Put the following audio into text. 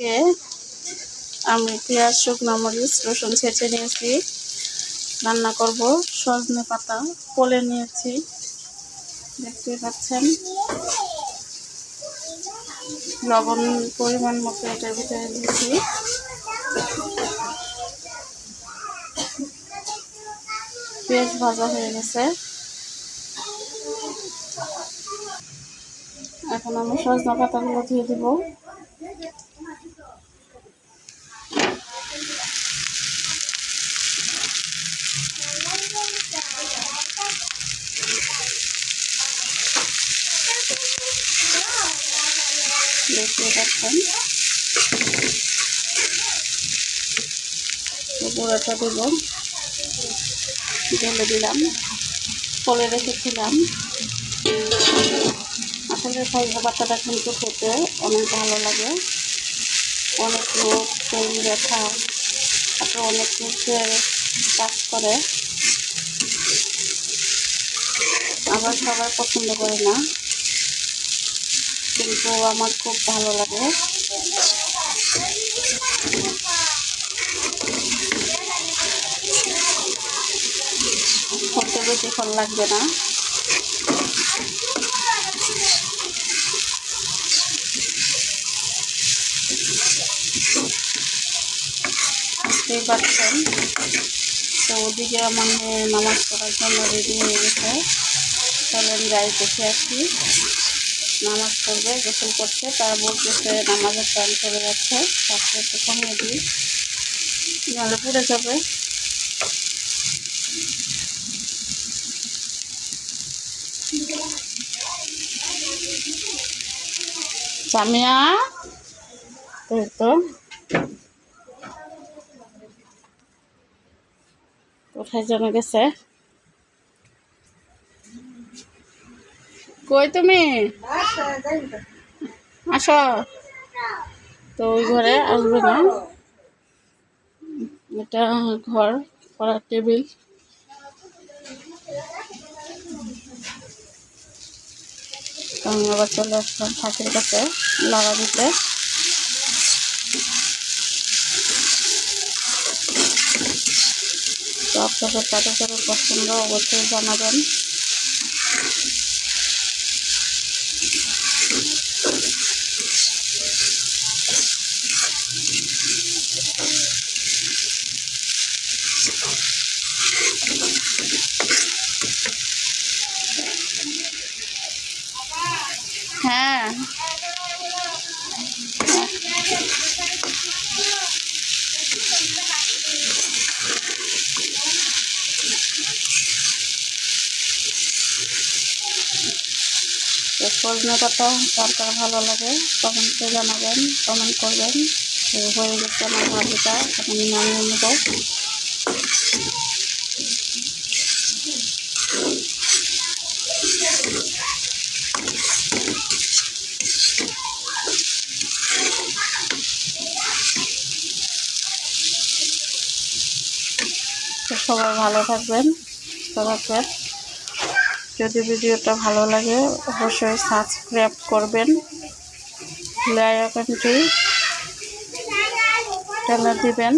কে? আমি পেঁয়াজ, শুকনো মরিচ, রসুন ছেঁচে নিয়েছি। রান্না করব, সজনে পাতা কোলে নিয়েছি। দেখতে পাচ্ছেন? লবণ পরিমাণ মতো এটার ভিতরে দিয়েছি। পেঁয়াজ ভাজা হয়ে গেছে। এখন আমি সজনা পাতাগুলো দিয়ে দিব। ঢেলে দিলাম। ফলে রেখেছিলাম। আসলে সজনা পাতাটা কিন্তু খেতে অনেক ভালো লাগে। অনেক লোক তেল ব্যথা তারপরে অনেক লোকের কাজ করে। আবার সবাই পছন্দ করে না, কিন্তু আমার খুব ভালো লাগে। করতে বেশিক্ষণ লাগবে না। বুঝতেই পারছেন তো ওদিকে আমার নামাজ পড়ার জন্য রেডি হয়ে গেছে। চলেন যাই, দেখে আসি। নামাজ পড়বে, গোসল করছে। তারা বলতেছে, নামাজের টাইম চলে যাচ্ছে। তারপরে একটু কমিয়ে দিই। নাহলে পড়ে যাবে। সামিয়া তো। কোথায় যেন গেছে? কই তুমি? আসো। তো ওই ঘরে আসবে না। এটা ঘর, পড়ার টেবিল। আবার চলে আসলাম ঠাকুর কাছে লাগা দিতে। তো আপনাদের কাছে কারও পছন্দ অবশ্যই জানাবেন। হ্যাঁ। তো সজনে পাতা কার কার ভালো লাগে, কমেন্টে জানাবেন কমেন্ট করবেন। হয়ে গেছে আমার ভাজিটা এখন নামিয়ে নেব। সবাই ভালো থাকবেন থাকবেন যদি ভিডিওটা ভালো লাগে অবশ্যই সাবস্ক্রাইব করবেন। লাইকনটি টেনে দিবেন।